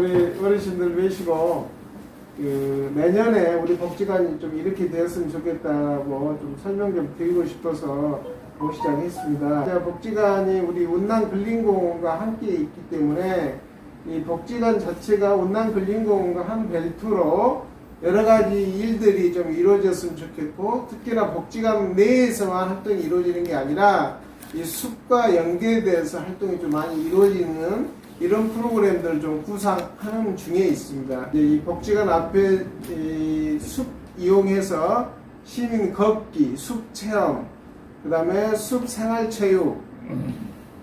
우리 어르신들 계시고 그 내년에 우리 복지관이 좀 이렇게 되었으면 좋겠다고 좀 설명 좀 드리고 싶어서 모시자했습니다. 제가 복지관이 우리 운남 근린공원과 함께 있기 때문에 이 복지관 자체가 운남 근린공원과 한 벨트로 여러 가지 일들이 좀 이루어졌으면 좋겠고 특히나 복지관 내에서만 활동이 이루어지는 게 아니라 이 숲과 연계돼서 활동이 좀 많이 이루어지는 이런 프로그램들을 좀 구상하는 중에 있습니다. 이 복지관 앞에 이 숲 이용해서 시민 걷기, 숲 체험, 그 다음에 숲 생활 체육,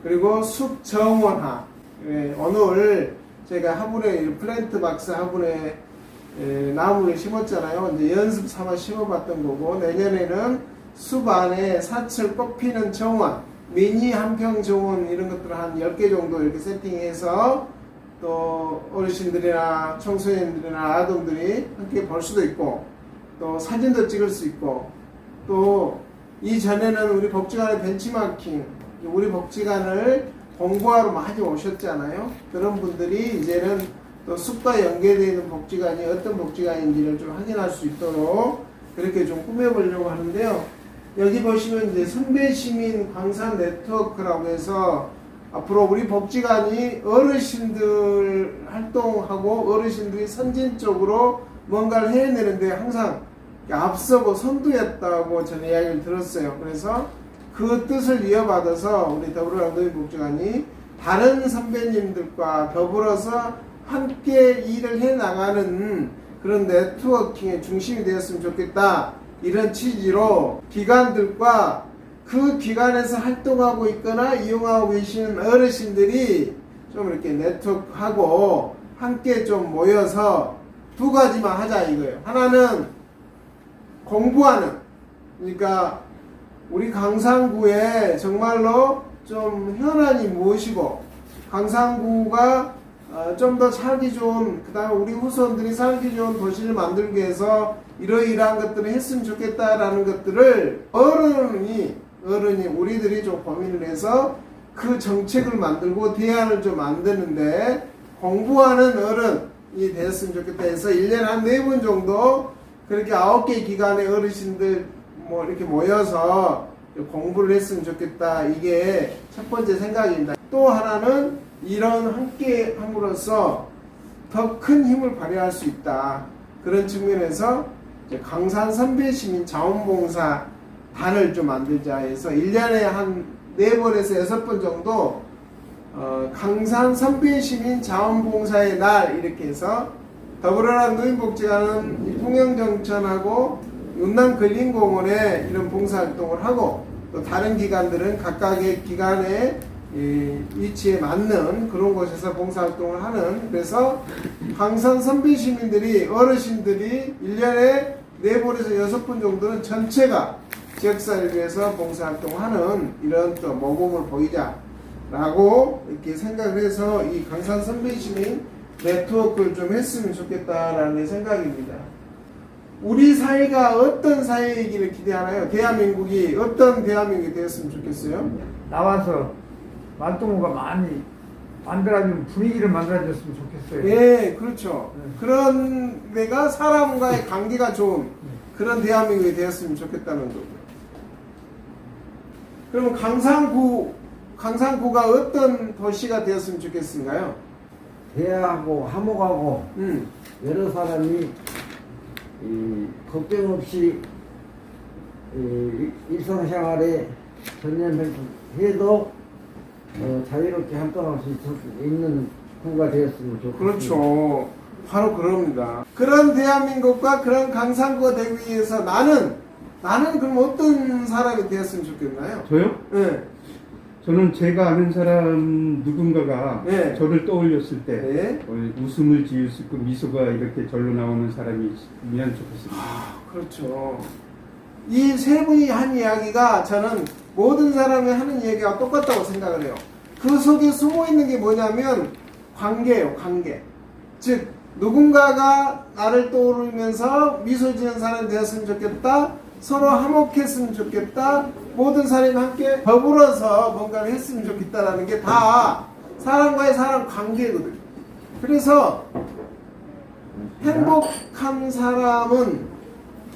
그리고 숲 정원화. 예, 오늘 제가 화분에 플랜트 박스 화분에 예, 나무를 심었잖아요. 이제 연습 삼아 심어봤던 거고 내년에는 숲 안에 사철 꽃피는 정원, 미니 한평 정원 이런 것들을 한 10개 정도 이렇게 세팅해서 또 어르신들이나 청소년들이나 아동들이 함께 볼 수도 있고 또 사진도 찍을 수 있고 또 이전에는 우리 복지관의 벤치마킹 우리 복지관을 공부하러 많이 오셨잖아요. 그런 분들이 이제는 또 숲과 연계되어 있는 복지관이 어떤 복지관인지를 좀 확인할 수 있도록 그렇게 좀 꾸며보려고 하는데요. 여기 보시면 이제 선배시민 광산 네트워크라고 해서 앞으로 우리 복지관이 어르신들 활동하고 어르신들이 선진적으로 뭔가를 해내는데 항상 앞서고 선두였다고 저는 이야기를 들었어요. 그래서 그 뜻을 이어받아서 우리 더불어랑 노인복지관이 다른 선배님들과 더불어서 함께 일을 해 나가는 그런 네트워킹의 중심이 되었으면 좋겠다. 이런 취지로 기관들과 그 기관에서 활동하고 있거나 이용하고 계시는 어르신들이 좀 이렇게 네트워크하고 함께 좀 모여서 두 가지만 하자 이거예요. 하나는 공부하는 그러니까 우리 강상구에 정말로 좀 현안이 무엇이고 강상구가 어, 좀더 살기 좋은 그 다음에 우리 후손들이 살기 좋은 도시를 만들기 위해서 이러이러한 것들을 했으면 좋겠다라는 것들을 어른이 어른이 우리들이 좀 고민을 해서 그 정책을 만들고 대안을 좀 만드는데 공부하는 어른이 됐으면 좋겠다 해서 1년에 한 네 번 정도 그렇게 아홉 개 기관의 어르신들 뭐 이렇게 모여서 공부를 했으면 좋겠다. 이게 첫 번째 생각입니다. 또 하나는 이런 함께 함으로써 더 큰 힘을 발휘할 수 있다. 그런 측면에서 강산 선배 시민 자원봉사 단을 좀 만들자 해서 1년에 한 4번에서 6번 정도 어, 강산 선배 시민 자원봉사의 날 이렇게 해서 더불어라 노인복지관은 이 통영정천하고 윤남 근린공원에 이런 봉사활동을 하고 또 다른 기관들은 각각의 기관의 이 위치에 맞는 그런 곳에서 봉사활동을 하는 그래서 강산 선배 시민들이 어르신들이 1년에 4번에서 6번 정도는 전체가 지역사회를 위해서 봉사활동을 하는 이런 또 모범을 보이자라고 이렇게 생각을 해서 이 강산 선배 시민 네트워크를 좀 했으면 좋겠다라는 생각입니다. 우리 사회가 어떤 사회이기를 기대하나요? 대한민국이 어떤 대한민국이 되었으면 좋겠어요? 나와서 말동무가 많이 만들어주는 분위기를 만들어줬으면 좋겠어요. 예, 그렇죠. 네. 그런 데가 사람과의 관계가 좋은 그런 대한민국이 되었으면 좋겠다는 거고요. 그러면 강상구, 강상구가 어떤 도시가 되었으면 좋겠은가요? 대하고 화목하고 음, 여러 사람이 이 걱정 없이 이 일상생활에 전념해도 어, 자유롭게 있- 있는 구가 되었으면 좋겠습니다. 그렇죠. 바로 그럽니다. 그런 대한민국과 그런 강상구가 되기 위해서 나는, 나는 그럼 어떤 사람이 되었으면 좋겠나요? 저요? 네. 저는 제가 아는 사람 누군가가 네. 저를 떠올렸을 때 네. 어, 웃음을 지을 수 있고 미소가 이렇게 절로 나오는 사람이 있으면 좋겠습니다. 아, 그렇죠. 이 세 분이 한 이야기가 저는 모든 사람이 하는 이야기가 똑같다고 생각을 해요. 그 속에 숨어 있는 게 뭐냐면 관계예요, 관계. 즉, 누군가가 나를 떠오르면서 미소 지은 사람이 되었으면 좋겠다. 서로 화목했으면 좋겠다. 모든 사람이 함께 더불어서 뭔가를 했으면 좋겠다라는 게 다 사람과의 사람 관계거든요. 그래서 행복한 사람은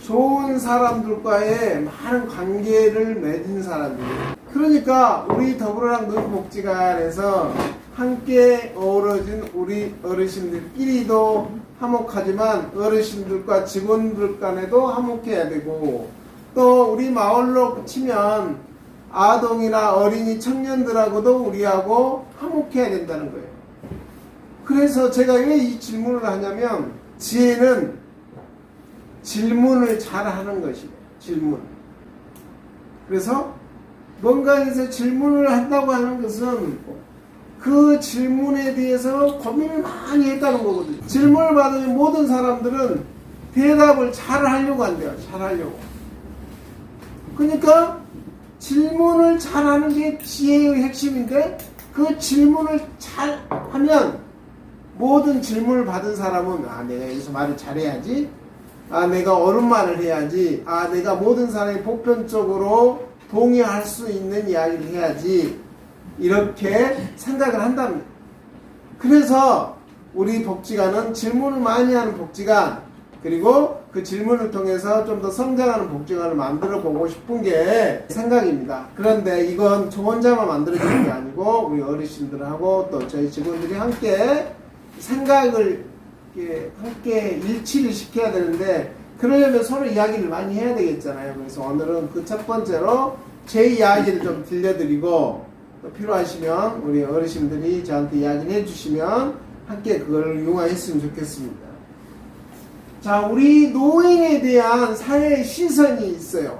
좋은 사람들과의 많은 관계를 맺은 사람들이에요. 그러니까 우리 더불어랑 노인복지관에서 함께 어우러진 우리 어르신들끼리도 화목하지만 어르신들과 직원들 간에도 화목해야 되고 또 우리 마을로 치면 아동이나 어린이 청년들하고도 우리하고 화목해야 된다는 거예요. 그래서 제가 왜 이 질문을 하냐면 지혜는 질문을 잘 하는 것이에요. 질문. 그래서 뭔가에서 질문을 한다고 하는 것은 그 질문에 대해서 고민을 많이 했다는 거거든요. 질문을 받으면 모든 사람들은 대답을 잘 하려고 한대요. 잘 하려고. 그러니까 질문을 잘 하는 게 지혜의 핵심인데 그 질문을 잘 하면 모든 질문을 받은 사람은 아 내가 여기서 말을 잘해야지 아 내가 옳은 말을 해야지. 아 내가 모든 사람이 보편적으로 동의할 수 있는 이야기를 해야지. 이렇게 생각을 한답니다. 그래서 우리 복지관은 질문을 많이 하는 복지관 그리고 그 질문을 통해서 좀 더 성장하는 복지관을 만들어 보고 싶은 게 생각입니다. 그런데 이건 저 혼자만 만들어지는 게 아니고 우리 어르신들하고 또 저희 직원들이 함께 생각을 함께 일치를 시켜야 되는데 그러려면 서로 이야기를 많이 해야 되겠잖아요. 그래서 오늘은 그 첫 번째로 제 이야기를 좀 들려드리고 또 필요하시면 우리 어르신들이 저한테 이야기를 해주시면 함께 그걸 이용했으면 좋겠습니다. 자, 우리 노인에 대한 사회의 시선이 있어요.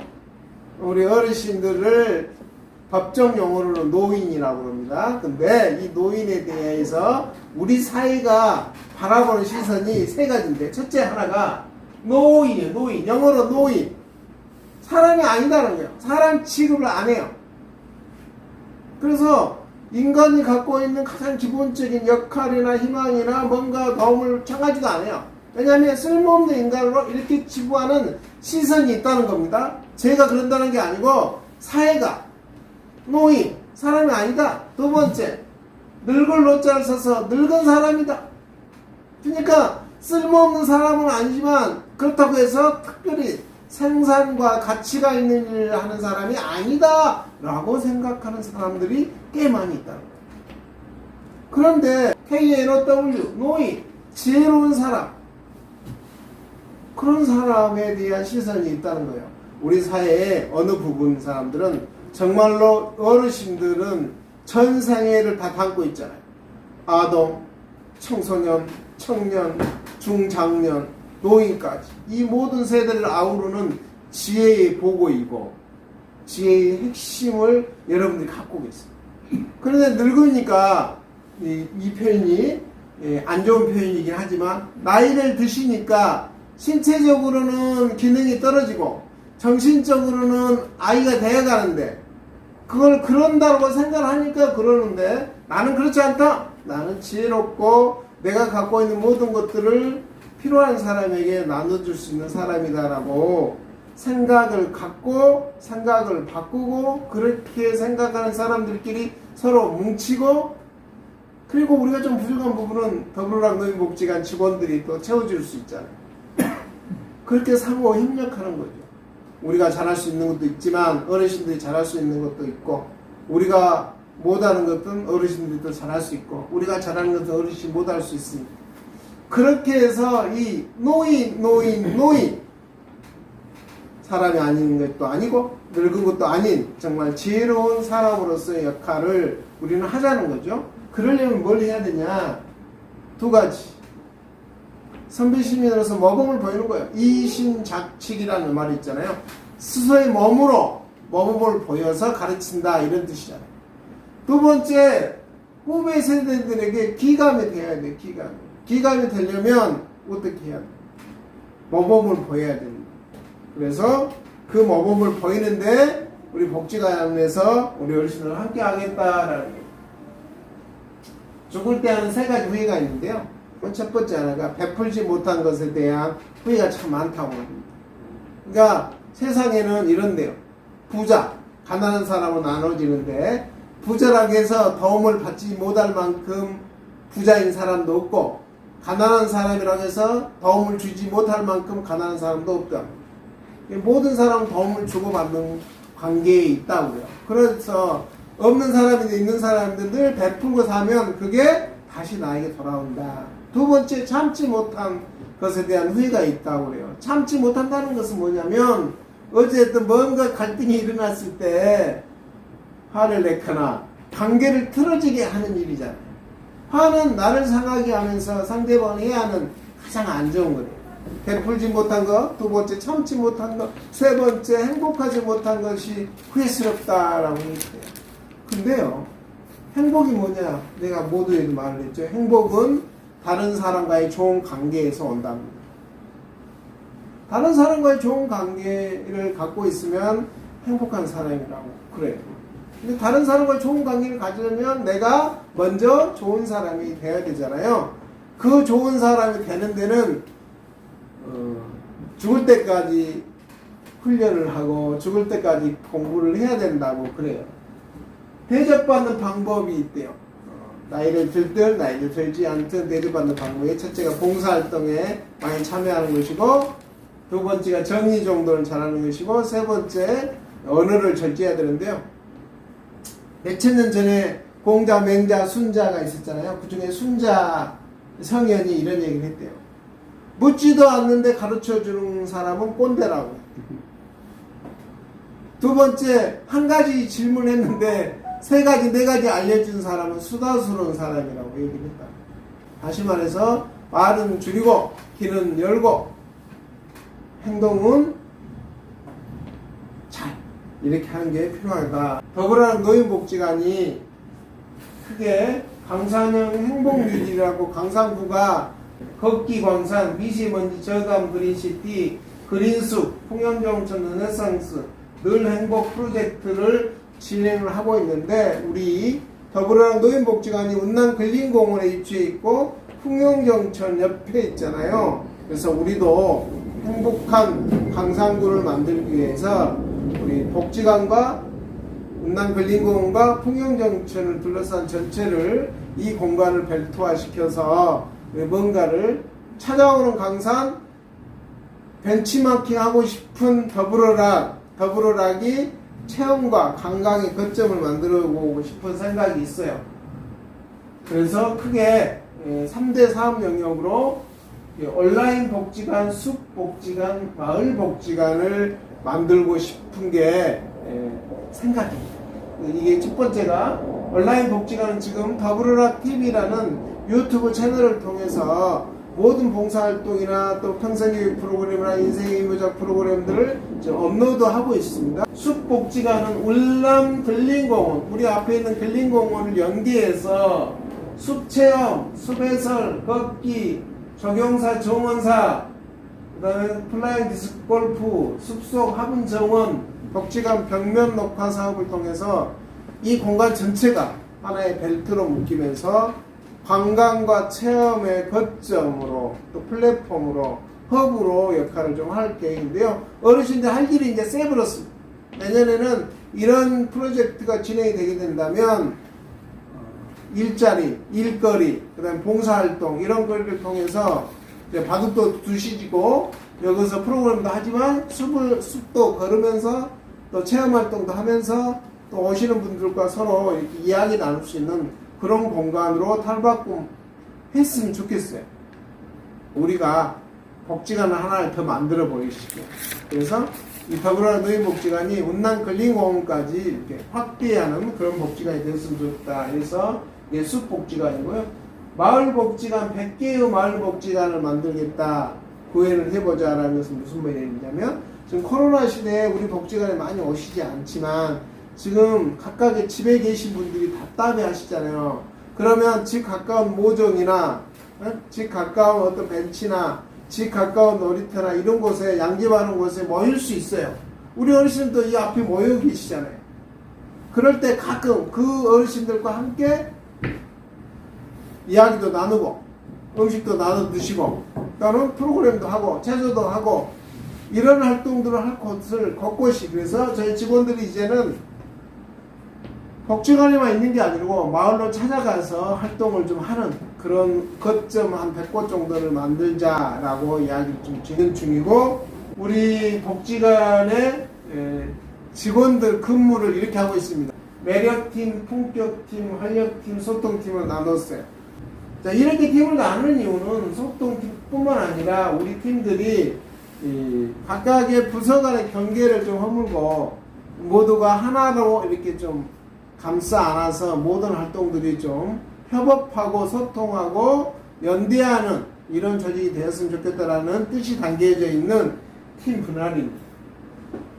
우리 어르신들을 법정 용어로 노인이라고 합니다. 근데 이 노인에 대해서 우리 사회가 바라보는 시선이 세 가지인데, 첫째 하나가 노인이에요, 노인. 영어로 노인. 사람이 아니다는 거예요. 사람 취급을 안 해요. 그래서 인간이 갖고 있는 가장 기본적인 역할이나 희망이나 뭔가 도움을 청하지도 않아요. 왜냐하면 쓸모없는 인간으로 이렇게 치부하는 시선이 있다는 겁니다. 제가 그런다는 게 아니고 사회가 노인 사람이 아니다. 두 번째 늙을 노자를 써서 늙은 사람이다. 그러니까 쓸모없는 사람은 아니지만 그렇다고 해서 특별히 생산과 가치가 있는 일을 하는 사람이 아니다 라고 생각하는 사람들이 꽤 많이 있다. 그런데 KNOW 노인 지혜로운 사람 그런 사람에 대한 시선이 있다는 거예요. 우리 사회의 어느 부분 사람들은 정말로 어르신들은 전 생애를 다 담고 있잖아요. 아동, 청소년, 청년, 중장년, 노인까지 이 모든 세대를 아우르는 지혜의 보고이고 지혜의 핵심을 여러분들이 갖고 계세요. 그런데 늙으니까 이, 이 표현이 예, 안 좋은 표현이긴 하지만 나이를 드시니까 신체적으로는 기능이 떨어지고 정신적으로는 아이가 되어가는데 그걸 그런다고 생각하니까 그러는데 나는 그렇지 않다. 나는 지혜롭고 내가 갖고 있는 모든 것들을 필요한 사람에게 나눠줄 수 있는 사람이다라고 생각을 갖고 생각을 바꾸고 그렇게 생각하는 사람들끼리 서로 뭉치고 그리고 우리가 좀 부족한 부분은 더불어랑 노인 복지관 직원들이 또 채워줄 수 있잖아요. 그렇게 상호 협력하는 거죠. 우리가 잘할 수 있는 것도 있지만 어르신들이 잘할 수 있는 것도 있고 우리가 못하는 것은 어르신들도 잘할 수 있고 우리가 잘하는 것은 어르신이 못할 수 있으니까 그렇게 해서 이 노인 노인 노인 사람이 아닌 것도 아니고 늙은 것도 아닌 정말 지혜로운 사람으로서의 역할을 우리는 하자는 거죠. 그러려면 뭘 해야 되냐? 두 가지. 선배 시민으로서 모범을 보이는 거예요. 이신작칙이라는 말이 있잖아요. 스스로의 몸으로 모범을 보여서 가르친다 이런 뜻이잖아요. 두 번째 후배 세대들에게 기감이 돼야 돼. 기감. 기감이 되려면 어떻게 해야 돼? 모범을 보여야 됩니다. 그래서 그 모범을 보이는데 우리 복지관에서 우리 어르신들 함께 하겠다라는 거예요. 죽을 때 하는 세 가지 후회가 있는데요. 첫 번째 하나가 베풀지 못한 것에 대한 후회가 참 많다고 합니다. 그러니까 세상에는 이런데요. 부자, 가난한 사람은 나눠지는데 부자라고 해서 도움을 받지 못할 만큼 부자인 사람도 없고 가난한 사람이라고 해서 도움을 주지 못할 만큼 가난한 사람도 없다. 모든 사람 도움을 주고받는 관계에 있다고요. 그래서 없는 사람인데 있는 사람인데 늘 베풀고 사면 그게 다시 나에게 돌아온다. 두 번째 참지 못한 것에 대한 후회가 있다고 그래요. 참지 못한다는 것은 뭐냐면 어쨌든 뭔가 갈등이 일어났을 때 화를 내거나 관계를 틀어지게 하는 일이잖아요. 화는 나를 상하게 하면서 상대방을 해야 하는 가장 안 좋은 거예요. 베풀지 못한 것, 두 번째 참지 못한 것, 세 번째 행복하지 못한 것이 후회스럽다라고 했어요. 근데요, 행복이 뭐냐? 내가 모두에도 말을 했죠. 행복은 다른 사람과의 좋은 관계에서 온답니다. 다른 사람과의 좋은 관계를 갖고 있으면 행복한 사람이라고 그래요. 근데 다른 사람과 좋은 관계를 가지려면 내가 먼저 좋은 사람이 돼야 되잖아요. 그 좋은 사람이 되는 데는 어, 죽을 때까지 훈련을 하고 죽을 때까지 공부를 해야 된다고 그래요. 대접받는 방법이 있대요. 어, 나이를 들든 나이를 들지 않든 대접받는 방법이 첫째가 봉사활동에 많이 참여하는 것이고 두 번째가 정의 정도를 잘하는 것이고 세 번째 언어를 절제해야 되는데요. 몇천 년 전에 공자, 맹자, 순자가 있었잖아요. 그 중에 순자 성현이 이런 얘기를 했대요. 묻지도 않는데 가르쳐 주는 사람은 꼰대라고. 두 번째, 한 가지 질문했는데 세 가지, 네 가지 알려준 사람은 수다스러운 사람이라고 얘기를 했다. 다시 말해서 말은 줄이고 귀는 열고 행동은 잘 이렇게 하는 게 필요하다. 더불어랑 노인복지관이 크게 강산형 행복유지라고 강산구가 걷기 광산, 미세먼지 저감 그린시티, 그린숲, 풍년정천 르네상스 늘 행복 프로젝트를 진행을 하고 있는데 우리 더불어랑 노인복지관이 운남 근린공원에 위치해 있고 풍년정천 옆에 있잖아요. 그래서 우리도 행복한 강산구를 만들기 위해서 우리 복지관과 운남 근린공원과 풍경정천을 둘러싼 전체를 이 공간을 벨트화시켜서 뭔가를 찾아오는 강산 벤치마킹 하고 싶은 더불어락 더불어락이 체험과 관광의 거점을 만들어 보고 싶은 생각이 있어요. 그래서 크게 3대 사업 영역으로 예, 온라인 복지관, 숲 복지관, 마을 복지관을 만들고 싶은 게 예, 생각입니다. 이게 첫 번째가 온라인 복지관은 지금 더불어라 TV라는 유튜브 채널을 통해서 모든 봉사활동이나 또 평생교육 프로그램이나 인생의 무작 프로그램들을 업로드하고 있습니다. 숲복지관은 울남 근린공원, 우리 앞에 있는 근린공원을 연계해서 숲체험, 숲해설, 걷기, 적용사, 정원사, 그 다음에 플라잉 디스크 골프, 숲속 화분 정원, 복지관 벽면 녹화 사업을 통해서 이 공간 전체가 하나의 벨트로 묶이면서 관광과 체험의 거점으로 또 플랫폼으로 허브로 역할을 좀 할 계획인데요. 어르신들 할 일이 이제 세버렸습니다. 내년에는 이런 프로젝트가 진행이 되게 된다면 일자리, 일거리, 그다음 봉사활동 이런 거를 통해서 이제 바둑도 두시지고 여기서 프로그램도 하지만 숲을 숲도 걸으면서 또 체험 활동도 하면서 또 오시는 분들과 서로 이야기 나눌 수 있는 그런 공간으로 탈바꿈 했으면 좋겠어요. 우리가 복지관을 하나를 더 만들어 보이시고 그래서 이 더불어 노인 복지관이 운남 근린공원까지 이렇게 확대하는 그런 복지관이 됐으면 좋겠다. 그래서 이게 숲복지관이고요. 마을 복지관 100개의 마을 복지관을 만들겠다. 구회를 해보자라는 것은 무슨 말이냐면 지금 코로나 시대에 우리 복지관에 많이 오시지 않지만 지금 각각의 집에 계신 분들이 답답해 하시잖아요. 그러면 집 가까운 모종이나 어? 집 가까운 어떤 벤치나 집 가까운 놀이터나 이런 곳에 양집하는 곳에 모일 수 있어요. 우리 어르신도 이 앞에 모여 계시잖아요. 그럴 때 가끔 그 어르신들과 함께 이야기도 나누고 음식도 나눠 드시고 또는 프로그램도 하고 체조도 하고 이런 활동들을 할 곳을 곳곳이 그래서 저희 직원들이 이제는 복지관에만 있는 게 아니고 마을로 찾아가서 활동을 좀 하는 그런 거점 한 100곳 정도를 만들자라고 이야기를 좀 진행 중이고 우리 복지관의 에, 직원들 근무를 이렇게 하고 있습니다. 매력팀, 품격팀, 활력팀, 소통팀을 나눴어요. 자, 이렇게 팀을 나누는 이유는 소통팀뿐만 아니라 우리 팀들이 이 각각의 부서 간의 경계를 좀 허물고 모두가 하나로 이렇게 좀 감싸 안아서 모든 활동들이 좀 협업하고 소통하고 연대하는 이런 조직이 되었으면 좋겠다라는 뜻이 담겨져 있는 팀 분할입니다.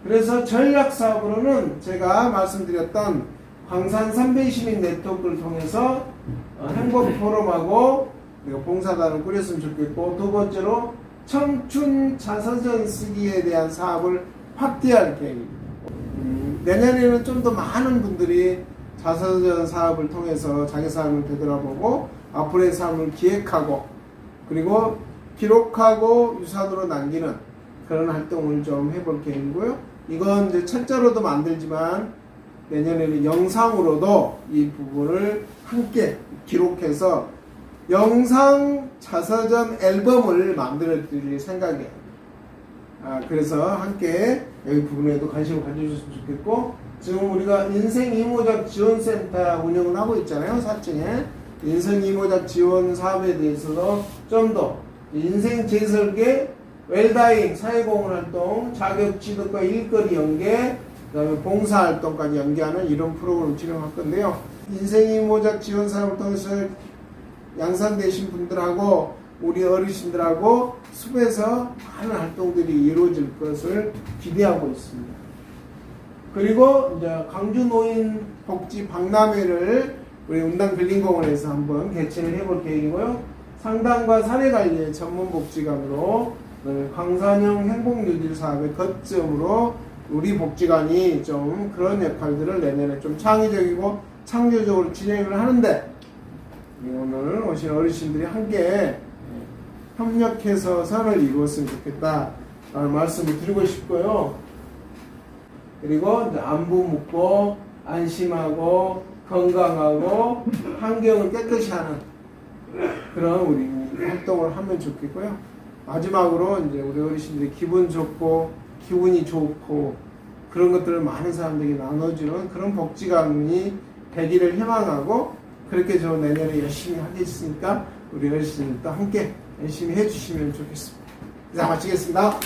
그래서 전략 사업으로는 제가 말씀드렸던 광산 삼배시민 네트워크를 통해서 어, 행복 포럼하고 봉사단을 꾸렸으면 좋겠고 두 번째로 청춘 자서전 쓰기에 대한 사업을 확대할 계획입니다. 음, 내년에는 좀 더 많은 분들이 자서전 사업을 통해서 자기 삶을 되돌아보고 앞으로의 삶을 기획하고 그리고 기록하고 유산으로 남기는 그런 활동을 좀 해볼 계획이고요. 이건 이제 철자로도 만들지만 내년에는 영상으로도 이 부분을 함께 기록해서 영상 자서전 앨범을 만들어 드릴 생각이에요. 아, 그래서 함께 여기 부분에도 관심을 가져주셨으면 좋겠고 지금 우리가 인생 이모작 지원센터 운영을 하고 있잖아요. 사층에 인생 이모작 지원 사업에 대해서도 좀 더 인생 재설계, 웰다잉, 사회공헌 활동, 자격 취득과 일거리 연계, 그다음에 봉사 활동까지 연계하는 이런 프로그램을 진행할 건데요. 인생 이모작 지원 사업을 통해서 양산되신 분들하고 우리 어르신들하고 숲에서 많은 활동들이 이루어질 것을 기대하고 있습니다. 그리고 이제 광주 노인 복지 박람회를 우리 운당 빌링공원에서 한번 개최를 해볼 계획이고요. 상담과 사례 관리의 전문 복지관으로 광산형 행복 뉴딜 사업의 거점으로 우리 복지관이 좀 그런 역할들을 내년에 좀 창의적이고 창조적으로 진행을 하는데 오늘 오신 어르신들이 함께 협력해서 선을 이루었으면 좋겠다 라는 말씀을 드리고 싶고요. 그리고 안부 묻고 안심하고 건강하고 환경을 깨끗이 하는 그런 우리 활동을 하면 좋겠고요. 마지막으로 이제 우리 어르신들이 기분 좋고 기분이 좋고 그런 것들을 많은 사람들에게 나눠주는 그런 복지관이 되기를 희망하고 그렇게 저 내년에 열심히 하겠으니까 우리 어르신들도 함께 열심히 해주시면 좋겠습니다. 이상 마치겠습니다.